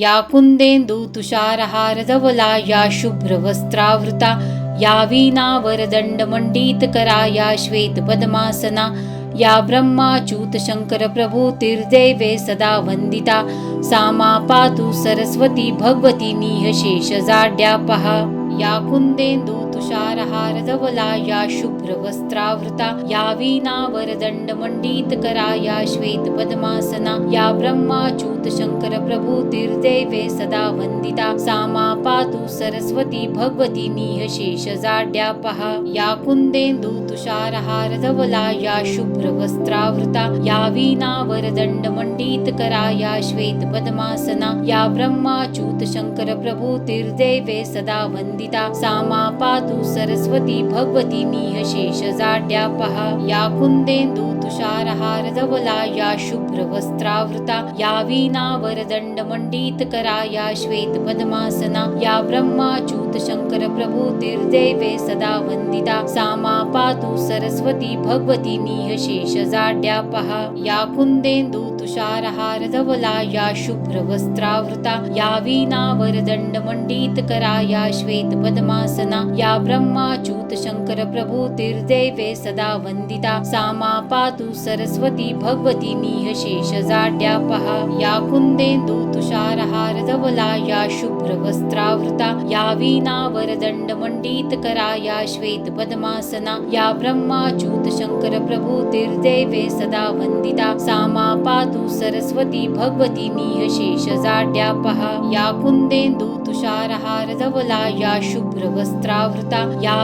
या कुंदेंदू तुषारहारधवला या शुभ्रवस्त्रावृता या वीणावरदण्डमण्डितकरा या श्वेतपद्मासना या ब्रह्माच्युत सदा वन्दिता सा मा पातु सरस्वती भगवती निःशेषजाड्यापहा या कुन्देन्दु तुषारहारधवला या शुभ्रवस्त्रावृता या करा या श्वेतपद्मासना या ब्रह्माच्युत शङ्कर प्रभुतिर्देवे सदा वन्दिता सा मा पातु सरस्वती भगवती निःशेषजाड्यापहा या कुन्देन्दु तुषारहारधवला या शुभ्रवस्त्रावृता या वीणावरदण्डमण्डितकरा या श्वेतपद्मासना या ब्रह्माच्युत शङ्कर प्रभुतिर्देवे सदा वन्दिता सा मा तू सरस्वती भगवती निःशेषजाड्यापहा या कुन्देन्दु तुषारहारधवला या शुभ्रवस्त्रावृता या वीणावरदण्डमण्डितकरा या श्वेतपद्मासना या ब्रह्माच्युत प्रभू प्रभुतिर्देवे सदा वंदिता. सामा पातु सरस्वती भगवती निःशेषजाड्यापहा या कुन्देन्दु तुषारहारधवला या शुभ्रवस्त्रावृता या वीणावरदण्डमण्डितकरा या श्वेतपद्मासना या ब्रह्माच्युत शङ्कर प्रभुतिर्देवे सदा वन्दिता। सा मा पातु सरस्वती भगवती निःशेषजाड्यापहा या कुन्देन्दु तुषारहारधवला या शुभ्रवस्त्रावृता या वीणावरदण्डमण्डितकरा या श्वेतपद्मासना या ब्रह्माच्युत शङ्कर प्रभुतिर्देवे सदा वन्दिता। सा मा पातु सरस्वती भगवती निःशेषजाड्यापहा या कुन्देन्दु तुषारहारधवला या शुभ्रवस्त्रावृता या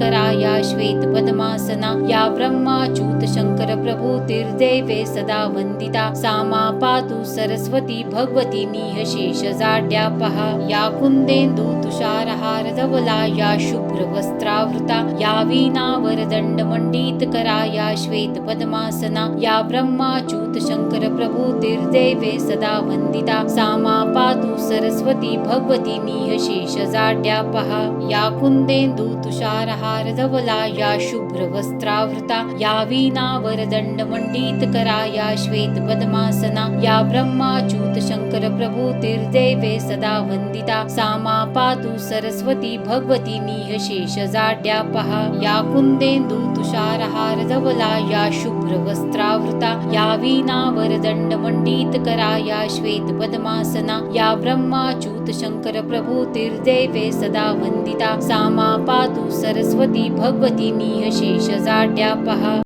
करा या श्वेत पद्मासना या ब्रह्माच्युत शङ्कर प्रभुतिर्देवे सदा वन्दिता सामा पातु सरस्वती भगवती पहा या तुषारहार दबला या शुभ्रवस्त्रावृता या करा या श्वेत पद्मासना या ब्रह्माच्युत शङ्कर प्रभुतिर्देवे सदा वन्दिता सामा पातु सरस्वती भगवती पहा या तुषारहार तुषारहारधवला या शुभ्रवस्त्रावृता। या वीणावरदण्डमण्डितकरा या श्वेत पद्मासना या ब्रह्माच्युत शङ्कर प्रभुतिर्देवे सदा वन्दिता। सामा पातु सरस्वती भगवती निःशेषजाड्यापहा या कुन्देन्दु तुषारहारधवला या शुभ्रवस्त्रावृता या वीणावरदण्डमण्डितकरा या श्वेतपद्मासना या ब्रह्माच्युत प्रभु प्रभुतिर्देवे सदा वंदिता सामा पातु सरस्वती भगवती नीहशेष जाड्या पहा।